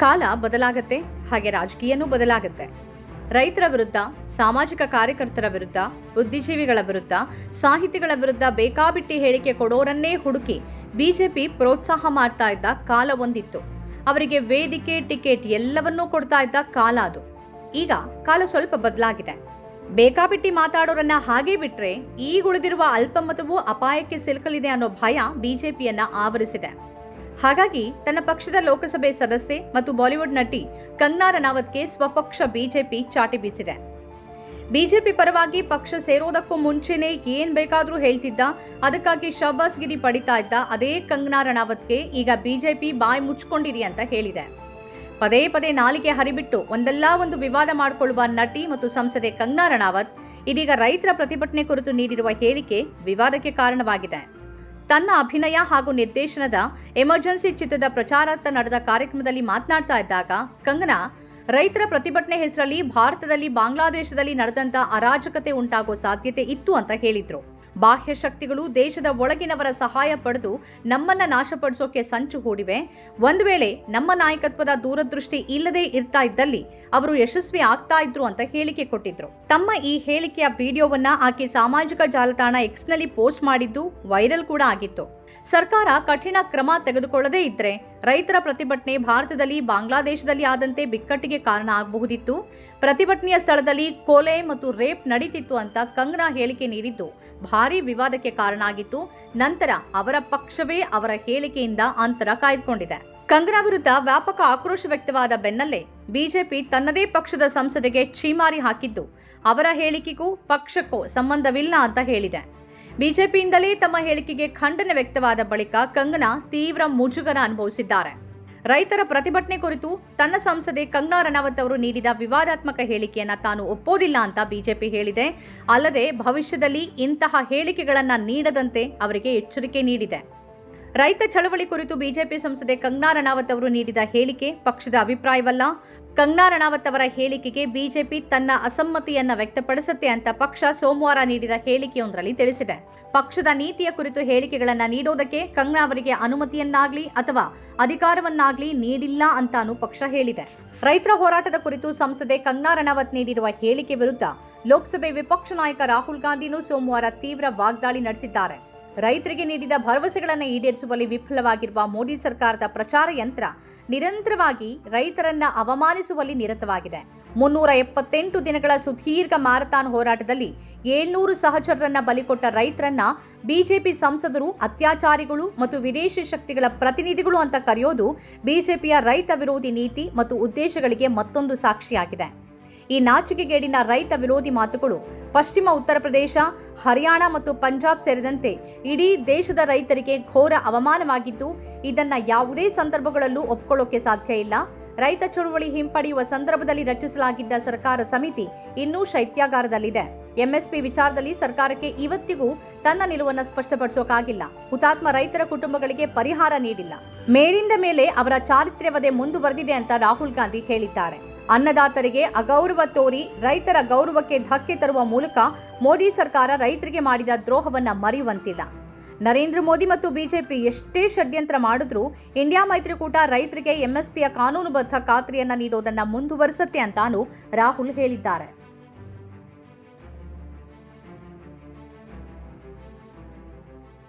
ಕಾಲ ಬದಲಾಗತ್ತೆ, ಹಾಗೆ ರಾಜಕೀಯನೂ ಬದಲಾಗತ್ತೆ. ರೈತರ ವಿರುದ್ಧ, ಸಾಮಾಜಿಕ ಕಾರ್ಯಕರ್ತರ ವಿರುದ್ಧ, ಬುದ್ಧಿಜೀವಿಗಳ ವಿರುದ್ಧ, ಸಾಹಿತಿಗಳ ವಿರುದ್ಧ ಬೇಕಾಬಿಟ್ಟಿ ಹೇಳಿಕೆ ಕೊಡೋರನ್ನೇ ಹುಡುಕಿ ಬಿಜೆಪಿ ಪ್ರೋತ್ಸಾಹ ಮಾಡ್ತಾ ಇದ್ದ ಕಾಲ ಒಂದಿತ್ತು. ಅವರಿಗೆ ವೇದಿಕೆ, ಟಿಕೆಟ್ ಎಲ್ಲವನ್ನೂ ಕೊಡ್ತಾ ಇದ್ದ ಕಾಲ ಅದು. ಈಗ ಕಾಲ ಸ್ವಲ್ಪ ಬದಲಾಗಿದೆ. ಬೇಕಾಬಿಟ್ಟಿ ಮಾತಾಡೋರನ್ನ ಹಾಗೆ ಬಿಟ್ರೆ ಈಗ ಉಳಿದಿರುವ ಅಲ್ಪಮತವೂ ಅಪಾಯಕ್ಕೆ ಸಿಲುಕಲಿದೆ ಅನ್ನೋ ಭಯ ಬಿಜೆಪಿಯನ್ನ ಆವರಿಸಿದೆ. ಹಾಗಾಗಿ ತನ್ನ ಪಕ್ಷದ ಲೋಕಸಭೆ ಸದಸ್ಯೆ ಮತ್ತು ಬಾಲಿವುಡ್ ನಟಿ ಕಂಗನಾ ರನಾವತ್ಗೆ ಸ್ವಪಕ್ಷ ಬಿಜೆಪಿ ಚಾಟಿ ಬೀಸಿದೆ. ಬಿಜೆಪಿ ಪರವಾಗಿ ಪಕ್ಷ ಸೇರೋದಕ್ಕೂ ಮುಂಚೆನೆ ಏನ್ ಬೇಕಾದ್ರೂ ಹೇಳ್ತಿದ್ದ, ಅದಕ್ಕಾಗಿ ಶಬಾಸ್ಗಿರಿ ಪಡಿತಾ ಇದ್ದ ಅದೇ ಕಂಗನಾ ರಣಾವತ್ಗೆ ಈಗ ಬಿಜೆಪಿ ಬಾಯಿ ಮುಚ್ಕೊಂಡಿರಿ ಅಂತ ಹೇಳಿದೆ. ಪದೇ ಪದೇ ನಾಲಿಗೆ ಹರಿಬಿಟ್ಟು ಒಂದಲ್ಲ ಒಂದು ವಿವಾದ ಮಾಡಿಕೊಳ್ಳುವ ನಟಿ ಮತ್ತು ಸಂಸದೆ ಕಂಗನಾ ರಣಾವತ್ ಇದೀಗ ರೈತರ ಪ್ರತಿಭಟನೆ ಕುರಿತು ನೀಡಿರುವ ಹೇಳಿಕೆ ವಿವಾದಕ್ಕೆ ಕಾರಣವಾಗಿದೆ. ತನ್ನ ಅಭಿನಯ ಹಾಗೂ ನಿರ್ದೇಶನದ ಎಮರ್ಜೆನ್ಸಿ ಚಿತ್ರದ ಪ್ರಚಾರಾರ್ಥ ನಡೆದ ಕಾರ್ಯಕ್ರಮದಲ್ಲಿ ಮಾತನಾಡ್ತಾ ಇದ್ದಾಗ, ಕಂಗನಾ, ರೈತರ ಪ್ರತಿಭಟನೆ ಹೆಸರಲ್ಲಿ ಭಾರತದಲ್ಲಿ ಬಾಂಗ್ಲಾದೇಶದಲ್ಲಿ ನಡೆದಂತ ಅರಾಜಕತೆ ಉಂಟಾಗೋ ಸಾಧ್ಯತೆ ಇತ್ತು ಅಂತ ಹೇಳಿದ್ರು. ಬಾಹ್ಯ ಶಕ್ತಿಗಳು ದೇಶದ ಒಳಗಿನವರ ಸಹಾಯ ಪಡೆದು ನಮ್ಮನ್ನ ನಾಶಪಡಿಸೋಕೆ ಸಂಚು ಹೂಡಿವೆ. ಒಂದು ವೇಳೆ ನಮ್ಮ ನಾಯಕತ್ವದ ದೂರದೃಷ್ಟಿ ಇಲ್ಲದೆ ಇರ್ತಾ ಇದ್ದಲ್ಲಿ ಅವರು ಯಶಸ್ವಿ ಆಗ್ತಾ ಇದ್ರು ಅಂತ ಹೇಳಿಕೆ ಕೊಟ್ಟಿದ್ರು. ತಮ್ಮ ಈ ಹೇಳಿಕೆಯ ವಿಡಿಯೋವನ್ನ ಆಕೆ ಸಾಮಾಜಿಕ ಜಾಲತಾಣ ಎಕ್ಸ್ನಲ್ಲಿ ಪೋಸ್ಟ್ ಮಾಡಿದ್ದು ವೈರಲ್ ಕೂಡ ಆಗಿತ್ತು. ಸರ್ಕಾರ ಕಠಿಣ ಕ್ರಮ ತೆಗೆದುಕೊಳ್ಳದೇ ಇದ್ರೆ ರೈತರ ಪ್ರತಿಭಟನೆ ಭಾರತದಲ್ಲಿ ಬಾಂಗ್ಲಾದೇಶದಲ್ಲಿ ಆದಂತೆ ಬಿಕ್ಕಟ್ಟಿಗೆ ಕಾರಣ ಆಗಬಹುದಿತ್ತು. ಪ್ರತಿಭಟನೆಯ ಸ್ಥಳದಲ್ಲಿ ಕೊಲೆ ಮತ್ತು ರೇಪ್ ನಡೀತಿತ್ತು ಅಂತ ಕಂಗ್ನಾ ಹೇಳಿಕೆ ನೀಡಿದ್ದು ಭಾರಿ ವಿವಾದಕ್ಕೆ ಕಾರಣ ಆಗಿತ್ತು. ನಂತರ ಅವರ ಪಕ್ಷವೇ ಅವರ ಹೇಳಿಕೆಯಿಂದ ಅಂತರ ಕಾಯ್ದುಕೊಂಡಿದೆ. ಕಂಗ್ನಾ ವಿರುದ್ಧ ವ್ಯಾಪಕ ಆಕ್ರೋಶ ವ್ಯಕ್ತವಾದ ಬೆನ್ನಲ್ಲೇ ಬಿಜೆಪಿ ತನ್ನದೇ ಪಕ್ಷದ ಸಂಸದೆಗೆ ಛೀಮಾರಿ ಹಾಕಿದ್ದು ಅವರ ಹೇಳಿಕೆಗೂ ಪಕ್ಷಕ್ಕೂ ಸಂಬಂಧವಿಲ್ಲ ಅಂತ ಹೇಳಿದೆ. ಬಿಜೆಪಿಯಿಂದಲೇ ತಮ್ಮ ಹೇಳಿಕೆಗೆ ಖಂಡನೆ ವ್ಯಕ್ತವಾದ ಬಳಿಕ ಕಂಗನಾ ತೀವ್ರ ಮುಜುಗರ ಅನುಭವಿಸಿದ್ದಾರೆ. ರೈತರ ಪ್ರತಿಭಟನೆ ಕುರಿತು ತನ್ನ ಸಂಸದೆ ಕಂಗನಾ ರಣಾವತ್ ಅವರು ನೀಡಿದ ವಿವಾದಾತ್ಮಕ ಹೇಳಿಕೆಯನ್ನ ತಾನು ಒಪ್ಪೋದಿಲ್ಲ ಅಂತ ಬಿಜೆಪಿ ಹೇಳಿದೆ. ಅಲ್ಲದೆ ಭವಿಷ್ಯದಲ್ಲಿ ಇಂತಹ ಹೇಳಿಕೆಗಳನ್ನ ನೀಡದಂತೆ ಅವರಿಗೆ ಎಚ್ಚರಿಕೆ ನೀಡಿದೆ. ರೈತ ಚಳವಳಿ ಕುರಿತು ಬಿಜೆಪಿ ಸಂಸದೆ ಕಂಗನಾ ರಣಾವತ್ ಅವರು ನೀಡಿದ ಹೇಳಿಕೆ ಪಕ್ಷದ ಅಭಿಪ್ರಾಯವಲ್ಲ. ಕಂಗನಾ ರಣಾವತ್ ಅವರ ಹೇಳಿಕೆಗೆ ಬಿಜೆಪಿ ತನ್ನ ಅಸಮ್ಮತಿಯನ್ನ ವ್ಯಕ್ತಪಡಿಸುತ್ತೆ ಅಂತ ಪಕ್ಷ ಸೋಮವಾರ ನೀಡಿದ ಹೇಳಿಕೆಯೊಂದರಲ್ಲಿ ತಿಳಿಸಿದೆ. ಪಕ್ಷದ ನೀತಿಯ ಕುರಿತು ಹೇಳಿಕೆಗಳನ್ನ ನೀಡೋದಕ್ಕೆ ಕಂಗ್ನಾ ಅವರಿಗೆ ಅನುಮತಿಯನ್ನಾಗ್ಲಿ ಅಥವಾ ಅಧಿಕಾರವನ್ನಾಗ್ಲಿ ನೀಡಿಲ್ಲ ಅಂತಾನು ಪಕ್ಷ ಹೇಳಿದೆ. ರೈತರ ಹೋರಾಟದ ಕುರಿತು ಸಂಸದೆ ಕಂಗ್ನಾ ರಣಾವತ್ ನೀಡಿರುವ ಹೇಳಿಕೆ ವಿರುದ್ಧ ಲೋಕಸಭೆ ವಿಪಕ್ಷ ನಾಯಕ ರಾಹುಲ್ ಗಾಂಧಿನೂ ಸೋಮವಾರ ತೀವ್ರ ವಾಗ್ದಾಳಿ ನಡೆಸಿದ್ದಾರೆ. ರೈತರಿಗೆ ನೀಡಿದ ಭರವಸೆಗಳನ್ನು ಈಡೇರಿಸುವಲ್ಲಿ ವಿಫಲವಾಗಿರುವ ಮೋದಿ ಸರ್ಕಾರದ ಪ್ರಚಾರ ಯಂತ್ರ ನಿರಂತರವಾಗಿ ರೈತರನ್ನ ಅವಮಾನಿಸುವಲ್ಲಿ ನಿರತವಾಗಿದೆ. ಮುನ್ನೂರ ಎಪ್ಪತ್ತೆಂಟು ದಿನಗಳ ಸುದೀರ್ಘ ಮಾರಥಾನ್ ಹೋರಾಟದಲ್ಲಿ ಏಳ್ನೂರು ಸಹಚರರನ್ನ ಬಲಿಕೊಟ್ಟ ರೈತರನ್ನ ಬಿಜೆಪಿ ಸಂಸದರು, ಅತ್ಯಾಚಾರಿಗಳು ಮತ್ತು ವಿದೇಶಿ ಶಕ್ತಿಗಳ ಪ್ರತಿನಿಧಿಗಳು ಅಂತ ಕರೆಯೋದು ಬಿಜೆಪಿಯ ರೈತ ವಿರೋಧಿ ನೀತಿ ಮತ್ತು ಉದ್ದೇಶಗಳಿಗೆ ಮತ್ತೊಂದು ಸಾಕ್ಷಿಯಾಗಿದೆ. ಈ ನಾಚಿಕೆಗೇಡಿನ ರೈತ ವಿರೋಧಿ ಮಾತುಗಳು ಪಶ್ಚಿಮ ಉತ್ತರ ಪ್ರದೇಶ ಹರಿಯಾಣ ಮತ್ತು ಪಂಜಾಬ್ ಸೇರಿದಂತೆ ಇಡೀ ದೇಶದ ರೈತರಿಗೆ ಘೋರ ಅವಮಾನವಾಗಿದ್ದು, ಇದನ್ನ ಯಾವುದೇ ಸಂದರ್ಭಗಳಲ್ಲೂ ಒಪ್ಕೊಳ್ಳೋಕೆ ಸಾಧ್ಯ ಇಲ್ಲ. ರೈತ ಚಳುವಳಿ ಹಿಂಪಡೆಯುವ ಸಂದರ್ಭದಲ್ಲಿ ರಚಿಸಲಾಗಿದ್ದ ಸರ್ಕಾರ ಸಮಿತಿ ಇನ್ನೂ ಶೈತ್ಯಾಗಾರದಲ್ಲಿದೆ. ಎಂಎಸ್ಪಿ ವಿಚಾರದಲ್ಲಿ ಸರ್ಕಾರಕ್ಕೆ ಇವತ್ತಿಗೂ ತನ್ನ ನಿಲುವನ್ನು ಸ್ಪಷ್ಟಪಡಿಸೋಕಾಗಿಲ್ಲ. ಹುತಾತ್ಮ ರೈತರ ಕುಟುಂಬಗಳಿಗೆ ಪರಿಹಾರ ನೀಡಿಲ್ಲ. ಮೇಲಿಂದ ಮೇಲೆ ಅವರ ಚಾರಿತ್ರ್ಯವದೇ ಮುಂದುವರೆದಿದೆ ಅಂತ ರಾಹುಲ್ ಗಾಂಧಿ ಹೇಳಿದ್ದಾರೆ. ಅನ್ನದಾತರಿಗೆ ಅಗೌರವ ತೋರಿ ರೈತರ ಗೌರವಕ್ಕೆ ಧಕ್ಕೆ ತರುವ ಮೂಲಕ ಮೋದಿ ಸರ್ಕಾರ ರೈತರಿಗೆ ಮಾಡಿದ ದ್ರೋಹವನ್ನ ಮರೆಯುವಂತಿಲ್ಲ. ನರೇಂದ್ರ ಮೋದಿ ಮತ್ತು ಬಿಜೆಪಿ ಎಷ್ಟೇ ಷಡ್ಯಂತ್ರ ಮಾಡಿದ್ರೂ ಇಂಡಿಯಾ ಮೈತ್ರಿಕೂಟ ರೈತರಿಗೆ ಎಂಎಸ್ಪಿಯ ಕಾನೂನುಬದ್ಧ ಖಾತ್ರಿಯನ್ನ ನೀಡೋದನ್ನ ಮುಂದುವರಿಸುತ್ತೆ ಅಂತಾನು ರಾಹುಲ್ ಹೇಳಿದ್ದಾರೆ.